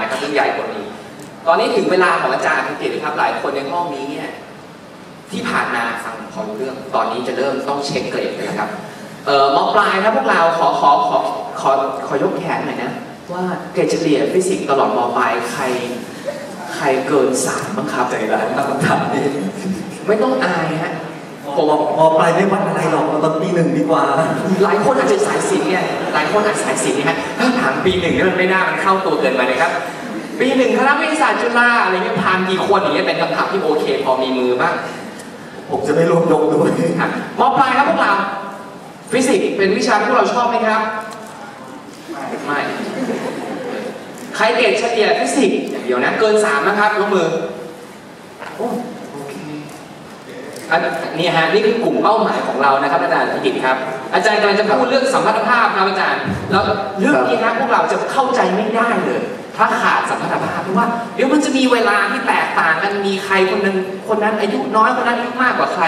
นะครับเรื่องใหญ่กว่านี้ ตอนนี้ถึงเวลาของอาจารย์คุณเกียรติครับหลายคนในห้องนี้เนี่ยที่ผ่านมาฟังพอรู้เรื่อง ตอนนี้จะเริ่มต้องเช็คเกรดกันแล้วครับเอ่อมปลายนะพวกเราขอขอขอขอขอยกแขนหน่อยนะว่าเกรดเฉลี่ยฟิสิกส์ตลอดมปลายใครใครเกินสามบ้างครับใจร้ายมากคำถามนี้ไม่ต้องอายฮะผม บอกมปลายไม่วัดอะไรหรอกเราตอนปีหนึ่งดีกว่า หลายคนอาจจะสายศิลป์เนี่ยหลายคนอาจจะสายศิลป์เนี่ยฮะถ้าถามปีหนึ่งเนี่ยมันไม่น่ามันเข้าตัวเกินไปเลยครับปีหนึ่งคณะวิทยาศาสตร์จุฬาอะไรเงี้ยผ่านกี่คนอย่างเงี้ยเป็นคำถามที่โอเค พอมีมือบ้างผมจะไม่รวมยกด้วยครับมปลายครับพวกเราฟิสิกส์เป็นวิชาที่พวกเราชอบไหมครับ ไม่ใครเกรดเฉลี่ยฟิสิกส์อย่างเดียวนะ เกินสามนะครับยกมือโอันนี่ฮะนี่คือกลุ่มเป้าหมายของเรานะครับอาจารย์พิกิตครับ อาจารย์กำลังจะพูดเรื่องสัมพัทธภาพครับอาจารย์แล้วเรื่องนี้ครับพวกเราจะเข้าใจไม่ได้เลย ถ้าขาดสัมพัทธภาพเพราะว่าเดี๋ยวมันจะมีเวลาที่แตกต่างกันมีใครคนนึงคนนั้นอายุน้อยคนนั้นอายุมากกว่าใคร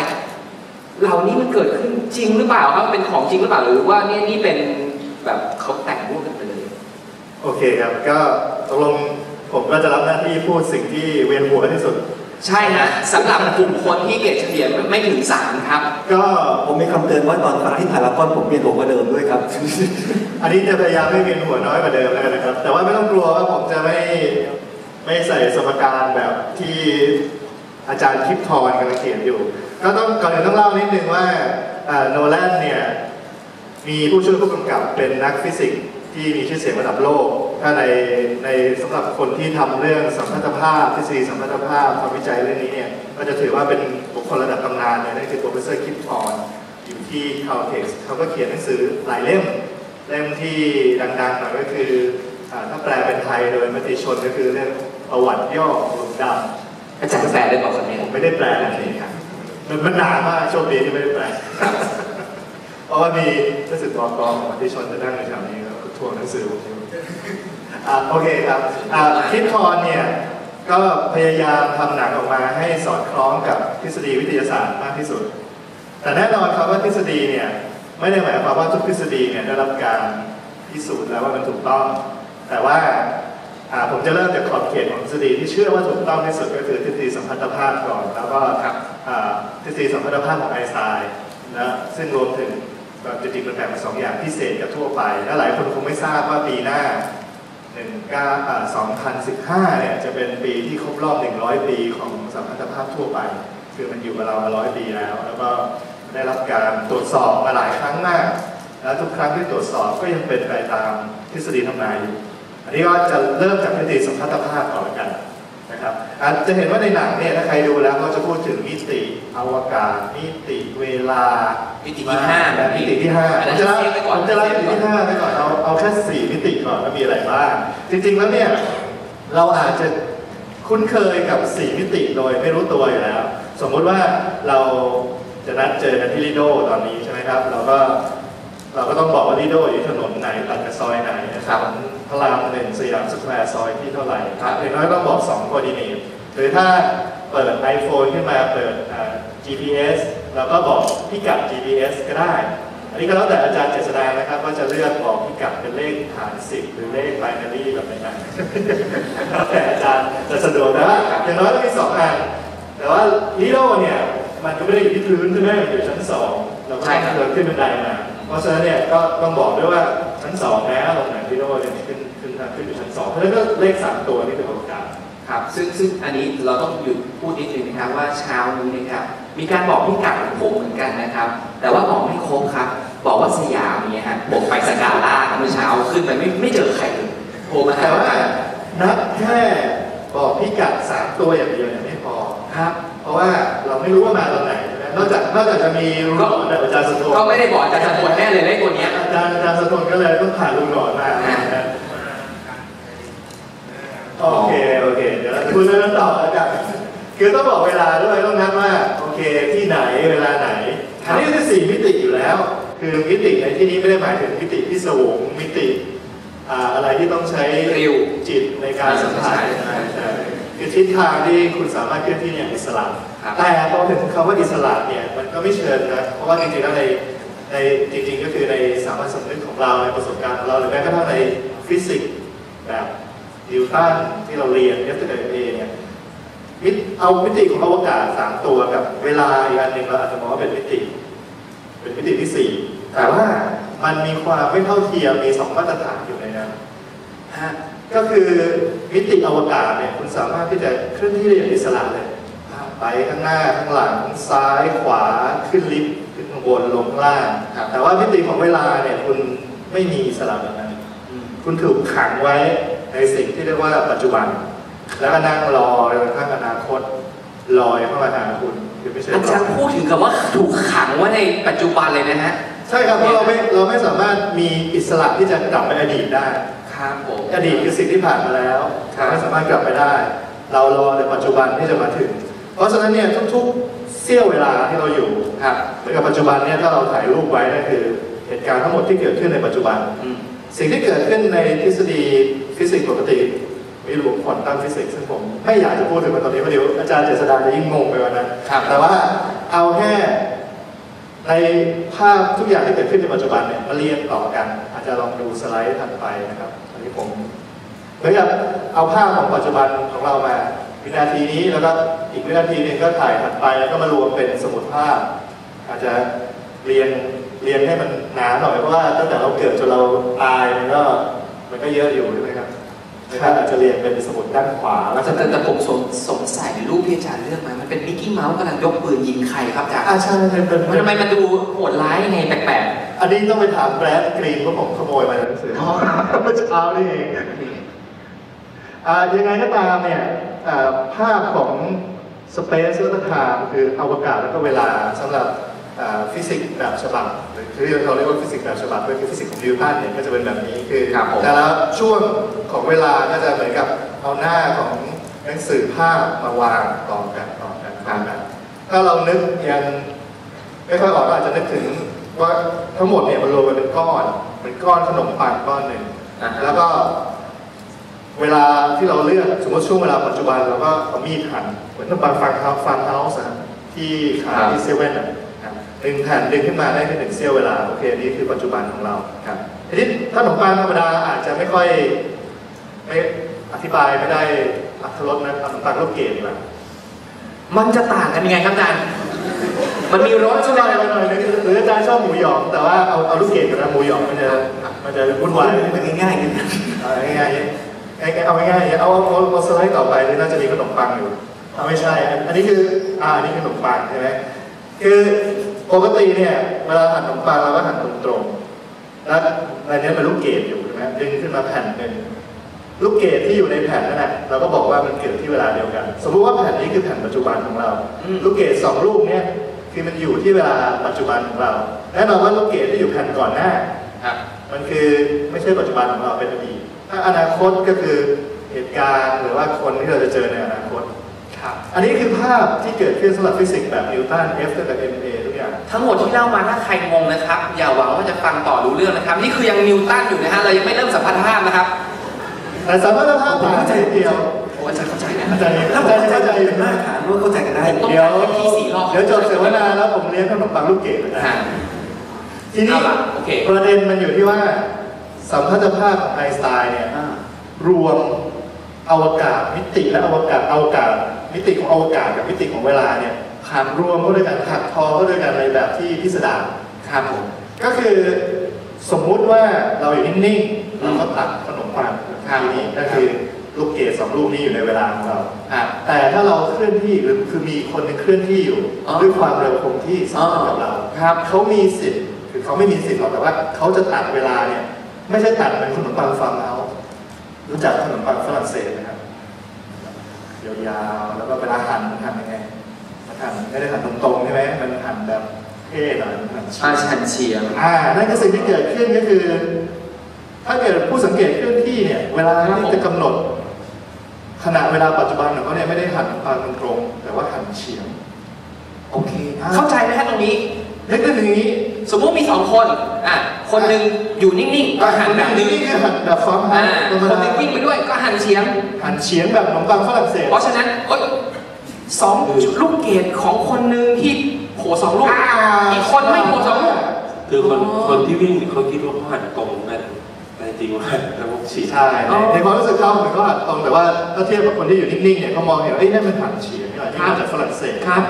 เหล่านี้มันเกิดขึ้นจริงหรือเปล่าครับเป็นของจริงหรือเปล่าหรือว่านี่นี่เป็นแบบเขาแต่งรูปกันไปเลย โอเคครับก็ตกลงผมก็จะรับหน้าที่พูดสิ่งที่เวียนหัวที่สุด ใช่ฮะสำหรับกลุ่มคนที่เกรดเฉลี่ยไม่ถึงสามครับ ก็ผมมีคำเตือนว่าตอนฟังที่ถ่ายละครผมเปลี่ยนหัวกว่าเดิมด้วยครับ อันนี้จะพยายามไม่เวียนหัวน้อยกว่าเดิมแล้วกันนะครับ แต่ว่าไม่ต้องกลัวว่าผมจะไม่ไม่ใส่สมการแบบที่อาจารย์คลิปทอนกำลังเขียนอยู่ ก็ต้องก่อนอื่นต้องเล่านิดนึงว่าโนแลนเนี่ยมีผู้ช่วยผู้กำกับเป็นนักฟิสิกส์ที่มีชื่อเสียงระดับโลก ถ้าในในสำหรับคนที่ทำเรื่องสัมพัทธภาพทฤษฎีสัมพัทธภาพทำวิจัยเรื่องนี้เนี่ยก็จะถือว่าเป็นบุคคลระดับตำนานเลยนั่นคือโปรเฟสเซอร์คิปทอนอยู่ที่ Caltech เขาก็เขียนหนังสือหลายเล่ม เล่มที่ดังๆหน่อยก็คืออ่าถ้าแปลเป็นไทยโดยมติชนก็คือเรื่องประวัติย่อหลุมดำอาจารย์แปลได้บอกคนนี้ผมไม่ได้แปลนะนี่ครับมันมันหนามากโชคดีที่ไม่ได้แปลเพราะว่ามีรู้สึกกองกองของที่ชนจะนั่งในแถวนี้แล้วก็ทวงหนังสือผม อยู่อ่าโอเคครับอ่าคิดทอนเนี่ยก็พยายามทำหนังออกมาให้สอดคล้องกับทฤษฎีวิทยาศาสตร์มากที่สุด แต่แน่นอนครับว่าทฤษฎีเนี่ยไม่ได้หมายความว่าทุกทฤษฎีเนี่ยได้รับการพิสูจน์แล้วว่ามันถูกต้อง แต่ว่าอ่าผมจะเริ่มจากขอบเขตของทฤษฎีที่เชื่อว่าถูกต้องที่สุดก็คือทฤษฎีสัมพัทธภาพก่อน แล้วก็ครับอ่าทฤษฎีสัมพัทธภาพของไอน์สไตน์นะซึ่งรวมถึงแบบจริงๆมันแบ่งเป็นสองอย่างพิเศษกับทั่วไป และหลายคนคงไม่ทราบว่าปีหน้า19อ่า 2015 เนี่ยจะเป็นปีที่ครบรอบ 100 ปีของสัมพันธภาพทั่วไป คือมันอยู่กับเรามาร้อยปีแล้ว แล้วก็ได้รับการตรวจสอบมาหลายครั้งมาก แล้วทุกครั้งที่ตรวจสอบก็ยังเป็นไปตามทฤษฎีทำนายอยู่ อันนี้ก็จะเริ่มจากทฤษฎีสัมพัทธภาพก่อนละกัน นะครับอาจจะเห็นว่าในหนังเนี่ยถ้าใครดูแล้วก็จะพูดถึงมิติอวกาศมิติเวลามิติที่ห้าแบบมินี้ติที่ห้าอันผนั้มนจะเซเล่าฟไว้ก่อนผมจะเล่ามิติที่ห้าไปก่อนเอาเอาแค่สี่มิติก่อนว่ามีอะไรบ้างจริงๆแล้วเนี่ยเราอาจจะคุ้นเคยกับสี่มิติโดยไม่รู้ตัวอยู่แล้ว สมมุติว่าเราจะนัดเจอกันที่ลิโดตอนนี้ใช่ไหมครับเราก็เราก็ต้องบอกว่าลิโดอยู่ถนนไหนตัดกับซอยไหนนะครับ พระรามหนึ่งสยามสแควร์ซอยที่เท่าไหร่ครับอย่างน้อยต้องบอกสองโคดิเนตหรือถ้าเปิด iPhone ขึ้นมาเปิดอ่า GPS เราก็บอกพิกัด GPS ก็ได้ อันนี้ก็แล้วแต่อาจารย์เจษฎานะครับว่าจะเลือกบอกพิกัดเป็นเลขฐาน10หรือเลขไบนารีแบบไหนๆแล้วแต่อาจารย์จะสะดวกแต่ว่าอย่างน้อยต้องมีสองอันแต่ว่าลิโดเนี่ยมันก็ไม่ได้อยู่ที่พื้นใช่ไหมมันอยู่ชั้นสองเราก็ต้องเดินขึ้นบันไดมา เพราะฉะนั้นเนี่ยก็ต้องบอกด้วยว่าชั้ นสองนะตรงไหนลิโดเนี่ยขึ้นขึ้นทางขึ้นอยู่ชั้นสองเพราะฉะนั้นก็เลขสามตัวนี่คือโอกาสครับ ซึ่งซึ่งอันนี้เราต้องหยุดพูดนิดนึงนะครับว่าเช้านี้นะครับมีการบอกพิกัดของผมเหมือนกันนะครับ แต่ว่าบอกไม่ครบครับ บอกว่าสยามเนี่ยฮะผมไปสกาล่าเมื่อเช้าขึ้นไปไม่ไม่เจอใครเลยโทรมาหาแต่ว่าว่านับแค่บอกพิกัดสามตัวอย่างเดียวเนี่ยไม่พอครับ เพราะว่าเราไม่รู้ว่ามาตอนไหนใช่ไหม นอกจากนอกจากจะมีรูหนอนแบบอาจารย์สะทนก็ไม่ได้บอกอาจารย์สะกดแน่เลยเลขตัวเนี้ยอาจารย์อาจารย์สะทนก็เลยต้องผ่านรูหนอนมานะโอเคโอเคเดี๋ยวเราคุยเรื่องนั้นต่อแล้วกันคือต้องบอกเวลาด้วยต้องนัดว่าโอเคที่ไหนเวลาไหนครัอับนนี้คือสี่มิติอยู่แล้ว คือมิติในที่นี้ไม่ได้หมายถึงมิติที่สูงมิติอ่าอะไรที่ต้องใช้ริวจิตในการสัมผัสใช่ใช่ใช่ คือทิศทางที่คุณสามารถเคลื่อนที่อย่างอิสระครับแต่พอถึงคำว่าอิสระเนี่ยมันก็ไม่เชิญนะ เพราะว่าจริงๆแล้วในในจริงๆก็คือในสามัญสำนึกของเราในประสบการณ์ของเราหรือแม้กระทั่งในฟิสิกส์แบบนิวตันที่เราเรียน F กับ A เนี่ยมิติเอามิติของอวกาศสามตัวกับเวลาอีกอันหนึ่งเราอาจจะมองว่าเป็นมิติ เป็นมิติที่สี่แต่ว่ามันมีความไม่เท่าเทียมมีสองมาตรฐานอยู่ในนั้นฮะ ก็คือมิติอวกาศเนี่ยคุณสามารถที่จะเคลื่อนที่ได้อย่างอิสระเลยไปข้างหน้าข้างหลังซ้ายขวาขึ้นลิฟต์ขึ้นข้างบนลงข้างล่างครับแต่ว่ามิติของเวลาเนี่ยคุณไม่มีอิสระแบบนั้นอืมคุณถูกขังไว้ในสิ่งที่เรียกว่าปัจจุบัน แล้วก็นั่งรอจนกระทั่งอนาคตลอยเข้ามาหาคุณคือไม่ใช่อาจารย์พูดถึงกับว่าถูกขังไว้ในปัจจุบันเลยนะฮะใช่ครับเพราะเราไม่เราไม่สามารถมีอิสระที่จะกลับไปอดีตได้ ครับผม อดีตคือสิ่งที่ผ่านมาแล้วครับ ไม่สามารถกลับไปได้ เรารอในปัจจุบันที่จะมาถึง เพราะฉะนั้นเนี่ยทุกๆเสี้ยวเวลาที่เราอยู่ครับเหมือนกับปัจจุบันเนี่ยถ้าเราถ่ายรูปไว้นั่นคือเหตุการณ์ทั้งหมดที่เกิดขึ้นในปัจจุบัน อืมสิ่งที่เกิดขึ้นในทฤษฎีฟิสิกส์ปกติไม่รู้ควอนตัมฟิสิกส์ซึ่งผมไม่อยากจะพูดถึงมันตอนนี้เพราะเดี๋ยวอาจารย์เจษฎาจะยิ่งงงไปกว่านั้น ครับ แต่ว่าเอาแค่ ในภาพทุกอย่างที่เกิดขึ้นในปัจจุบันเนี่ยมาเรียงต่อกัน อาจจะลองดูสไลด์ถัดไปนะครับอันนี้ผมเหมือนกับเอาภาพของปัจจุบันของเรามาวินาทีนี้แล้วก็อีกวินาทีหนึงก็ถ่ายถัดไปแล้วก็มารวมเป็นสมุดภาพ อาจจะเรียงเรียงให้มันหนาหน่อยเพราะว่าตั้งแต่เราเกิดจนเราตายมันก็มันก็เยอะอยู่ใช่ไหม ครับถ้าอาจจะเรียงเป็นสมุดด้านขวาแล้วแต่แต่แต่ผมสงสงสัยรูปที่อาจารย์เลือกมา มันเป็นมิกกี้เมาส์กำลังยกปืนยิงใครครับอาจารย์อ่าใช่ใช่เป็นมันทำไมมันดูโหดร้ายยังไงแปลกอันนี้ต้องไปถามแบรดกรีนเพราะผมขโมยมาจากหนังสืออ๋อเมื่อเช้านี่เองอ่ายังไงก็ตามเนี่ยอ่าภาพของสเปซและไทม์คืออวกาศแล้วก็เวลาสำหรับอ่าฟิสิกส์แบบฉบับ หรือที่เราเรียกว่าฟิสิกส์แบบฉบับก็คือฟิสิกส์ของนิวตันเนี่ยก็จะเป็นแบบนี้คือครับผม แต่ละช่วงของเวลาก็จะเหมือนกับเอาหน้าของหนังสือภาพมาวางต่อกันต่อกันต่อกันถ้าเรานึกยังไม่ค่อยออกก็อาจจะนึกถึงว่าทั้งหมดเนี่ยมันรวมกันเป็นก้อนเป็นก้อนขนมปังก้อนหนึ่งอ่าฮะ แล้วก็ เวลาที่เราเลือกสมมติช่วงเวลาปัจจุบันเราก็เอามีดหั่นเหมือนขนมปังฟังเฮาฟังเฮาส์อะที่ขายที่เซเว่นอะครับ หนึ่งแผ่นดึงขึ้นมาได้แค่หนึ่งเสี้ยวเวลาโอเคอันนี้คือปัจจุบันของเราครับทีนี้ถ้าขนมปังธรรมดาอาจจะไม่ค่อยไม่อธิบายไม่ได้อัตรสนะขนมปังลูกเกดดีกว่าๆมันจะต่างกันยังไงครับอาจารย์มันมีรสใช่ไหมหน่อยหน่อยหรืออาจารย์ชอบหมูหยอง แต่ว่าเอาเอาลูกเกดกับนะหมูหยองมันจะมันจะวุ่นวายมันง่ายๆกันนะเอาง่ายๆง่ายๆเอาง่ายๆเอาเอาเอาเอาสไลด์ต่อไปนี่น่าจะมีขนมปังอยู่เอาไม่ใช่ อันอันนี้คืออ่าอันนี้คือขนมปังใช่ไหมคือ ปกติเนี่ยเวลาหั่นขนมปังเราก็หั่นตรงๆแล้วในนี้เป็นลูกเกดอยู่ใช่ไหมดึงขึ้นมาแผ่นหนึ่งลูกเกดที่อยู่ในแผ่นนั่นแหละเราก็บอกว่ามันเกิดที่เวลาเดียวกัน สมมุติว่าแผ่นนี้คือแผ่นปัจจุบันของเราอืมลูกเกดสองลูกเนี่ยคือมันอยู่ที่เวลาปัจจุบันของเราแน่นอนว่าลูกเกดที่อยู่แผ่นก่อนหน้าครับมันคือไม่ใช่ปัจจุบันของเราเป็นอดีตถ้าอนาคตก็คือเหตุการณ์หรือว่าคนที่เราจะเจอในอนาคตครับอันนี้คือภาพที่เกิดขึ้นสำหรับฟิสิกส์แบบนิวตัน F เท่ากับ ma ทุกอย่างทั้งหมดที่เล่ามาถ้าใครงงนะครับ อย่าหวังว่าจะฟังต่อรู้เรื่องนะครับ นี่คือยังนิวตันอยู่นะฮะเรายังไม่เริ่มสัมพันธภาพนะครับแต่สามารถภาพผ่านใจเดียวโอ้อาจารย์เข้าใจนะอาจารย์ถ้าอาผมจารย์เข้าใจเข้าใจอยู่เป็นมานะตรฐานว่าเข้าใจกันได้ต้องเดี๋ยวการที่สี่รอบเดี๋ยวจบเสวนาแล้วผมเลี้ยงขนมปังลูกเกดนะฮะทีนี้เอาล่ะโอเคประเด็นมันอยู่ที่ว่าสัมพัทธภาพของไอน์สไตน์เนี่ยอ่ารวมอวกาศมิติและอวกาศอวกาศมิติของอวกาศกับมิติของเวลาเนี่ย ครับรวมเข้าด้วยกันหักทอเข้าด้วยกันในแบบที่พิสดารครับผมก็คือสมมุติว่าเราอยู่นิ่งๆเราก็ตัดขนมปังครับทีนี้ก็คือลูกเกดสองลูกนี้อยู่ในเวลาของเราครับแต่ถ้าเราเคลื่อนที่หรือคือมีคนหนึงเคลื่อนที่อยู่อ๋อด้วยความเร็วคงที่สัมพันธ์กับเราครับเขามีสิทธิ์คือเขาไม่มีสิทธิ์หรอกแต่ว่าเขาจะตัดเวลาเนี่ยไม่ใช่ตัดเป็นขนมปังฟาร์มเฮาส์รู้จักขนมปังฝรั่งเศสนะครับยาวๆแล้วก็เวลาหั่นมันหั่นยังไงมัน หั่นไม่ได้หั่นตรงๆใช่ไหมมันหั่นแบบเท่หน่อยมันหั่นเฉียอางชันเฉียง อ่านั่นคือสิ่งที่เกิดขึ้นก็คือ ถ้าเกิดผู้สังเกตเคลื่อนที่เนี่ย เวลาที่จะกำหนด ขณะเวลาปัจจุบันของเขาเนี่ยไม่ได้หันปางตรงๆแต่ว่าหันเฉียง โอเค เข้าใจไหมฮะตรงนี้ นึกถึงอย่างนี้ สมมติมีสองคนอะคนหนึ่งอยู่นิ่งๆก็หันคนแบบนี้นี้นี่คือหันแบบฟอร์มอ่าธรรมคนดาหนึงวิ่งไปด้วยก็หันเฉียง หันเฉียงแบบขนมปังฝรั่งเศส เพราะฉะนั้นเอ้ย สองลูกเกดของคนหนึ่งที่โผล่สองลูกอีกคนไม่โผล่สองลูกคือคนอ๋อคนที่วิ่งเขาคิดว่าเขาหันตรงกันอะไรจริงว่าระบบฉีดใช่ในในความรู้สึกเขาเหมือนก็หันตรงแต่ว่าถ้าเทียบกับคนที่อยู่นิ่งๆเนี่ยเขามองเห็นว่าเอ้ยนั่นมันหันเฉียงนี่หว่าที่มาจากฝรั่งเศสครับ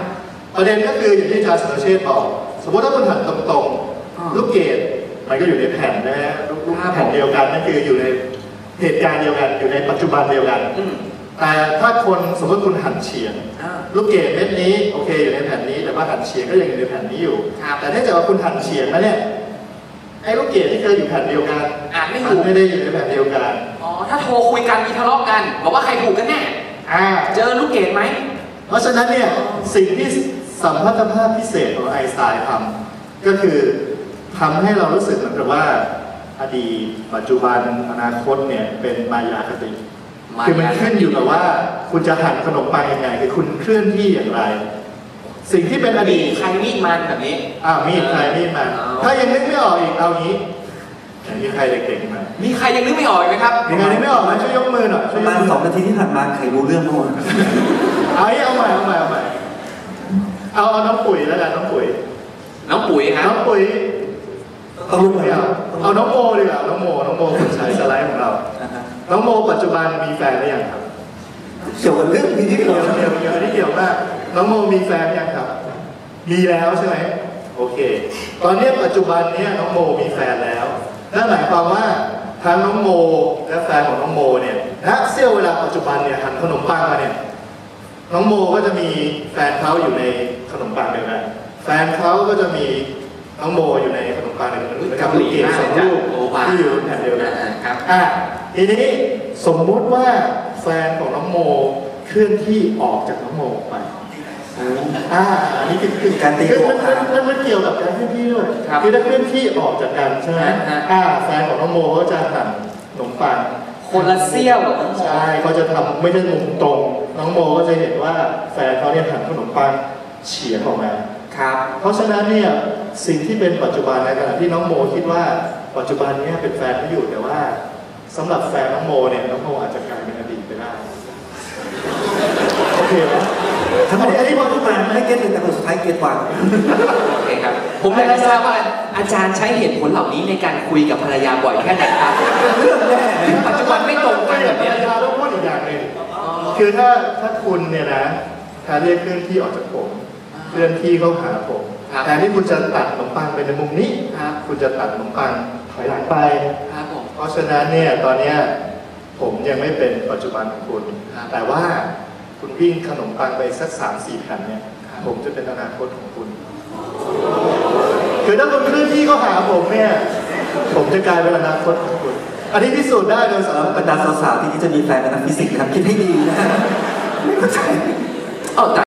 ประเด็นก็คืออย่างที่อาจารย์สุรเชษฐ์บอก สมมติถ้าคุณหันตรงอ่าๆลูกเกดมันก็อยู่ในแผ่นนะฮะลูกลูกครับแผ่นเดียวกันนั่นคืออยู่ในเหตุการณ์เดียวกันอยู่ในปัจจุบันเดียวกันอืม แต่ถ้าคนสมมติคุณหันเฉียง อ่า ลูกเกดเม็ดนี้โอเคอยู่ในแผ่นนี้ แต่ว่าหันเฉียงก็ยังอยู่ในแผ่นนี้อยู่ ครับแต่ถ้าเกิดว่าคุณหันเฉียงแล้วเนี่ยไอ้ลูกเกดที่เคยอยู่แผ่นเดียวกันอ่านไม่มัถูนกไม่ได้อยู่ในแผ่นเดียวกันอ๋อ ถ้าโทรคุยกันมีทะเลาะกัน บอกว่าใครถูกกันแน่ อ่าเจอลูกเกดไหม เพราะฉะนั้นเนี่ยสิ่งที่สัมพัทธภาพพิเศษของไอน์สไตน์ทำก็คือทำให้เรารู้สึกเหมือนกับว่าอดีตปัจจุบันอนาคตเนี่ยเป็นมายาคติ คือมันขึ้นอยู่กับว่า คุณจะหั่นขนมปังยังไงคือคุณเคลื่อนที่อย่างไร สิ่งที่เป็นอมีดีตใครมีดมันแบบนี้อ่ามีดใครมีดมันอ๋อถ้ายังนึกไม่ออกอีกเอางี้มีใครเด็กๆมามีใครยังนึกไม่ออกอีกไหมครับมีใครนึกไม่ออกไหมช่วยยกมือหน่อยปช่วยระยมากณมือสองนาทีที่ผ่านมาใครรู้เรื่องบ้างวะเอางี้เอาใหม่เอาใหม่เอาใหม่เอาเอาน้องปุ๋ยแล้วกันน้องปุ๋ย น้องปุ๋ยครับน้องปุ๋ยต้องรู้ไหมไม่เอาเอาน้องโมดีกว่าน้องโมน้องโมคนใช้สไลด์ของเรา นะฮะน้องโมปัจจุบันมีแฟนหรือยังครับ เกี่ยวกับเรื่องนี้ที่เกี่เรายวเกี่ยวเกี่ยวนี่เกี่ยวมากน้องโมมีแฟนหรือยังครับ มีแล้วใช่ไหมโอเค ตอนนี้ปัจจุบันเนี้น้องโมมีแฟนแล้วนั่นหมายความว่าทั้งน้องโมและแฟนของน้องโมเนี่ยณเสี้ยวเวลาปัจจุบันเนี่ยหันขนมปังมาเนี่ยน้องโมก็จะมีแฟนเขาอยู่ในขนมปังเดียวกันแฟนเขาก็จะมีน้องโมอยู่ในขนมปังเดียวกันเหมือนกับลูกเกดสองลูกโอ้ว้าวที่อยู่แผ่นเดียวกันอ่าครับอะ ทีนี้สมมุติว่าแฟนของน้องโมเคลื่อนที่ออกจากน้องโมออกไปอ่าอันนี้คือคือการตีคือโอมันคมันมันมันเกี่ยวกับการเคลื่อนที่ด้วยครับอถ้าเคลื่อนที่ออกจากกันใช่ไหมฮะฮะอ่าแฟนของน้องโมก็จะหั่นขนมปังคนละเซี่ยวกับน้องโมใช่เขาจะทำไม่ใช่มุมตรง น้องโมก็จะเห็นว่าแฟนเขาเนี่ยหั่นขนมปังเฉียงออกมาครับ เพราะฉะนั้นเนี่ยสิ่งที่เป็นปัจจุบันในขณะที่น้องโมคิดว่าปัจจุบันเนี้เป็นแฟนเขาอยู่แต่ว่า สำหรับแฟนน้องโมเนี่ยน้องโมอาจจะกลายเป็นอดีตไปได้ โอเคไหมทั้งหมดอันนี้พอทุกมาการไม่เก็ตเลยแต่คนสุดท้ายเก็ตกว่า โอเคครับ ผมอยากจะทราบว่าอาจารย์ใช้เหตุผลเหล่านี้ในการคุยกับภรรยาบ่อยแค่ไหนครับเรื่องแน่ปัจจุบันไม่ตรงกันแบบเนี้ยยาต้องพูดอีกอย่างหนึ่งคือถ้าถ้าคุณเนี่ยนะแทนเรียกเคลื่อนที่ออกจากผมเคลื่อนที่เข้าหาผมครับแทนที่คุณจะตัดขนมปังไปในมุมนี้ครับคุณจะตัดขนมปังถอยหลังไปค รับผมเพราะฉะนั้นเนี่ยตอนเนี้ยผมยังไม่เป็นปัจจุบันของคุณ ครับแต่ว่าคุณวิ่งขนมปังไปสักสามสี่แผ่นเนี่ยครับ ผมจะเป็นอนาคตของคุณ คือถ้าคุณเคลื่อนที่เข้าหาผมเนี่ย ผมจะกลายเป็นอนาคตของคุณ อันนี้พิสูจน์ได้โดยสารบรรดาสาวๆที่คิดจะมีแฟนเป็นนักฟิสิกส์นะครับคิดให้ดีนะไม่เข้าใจเออแต่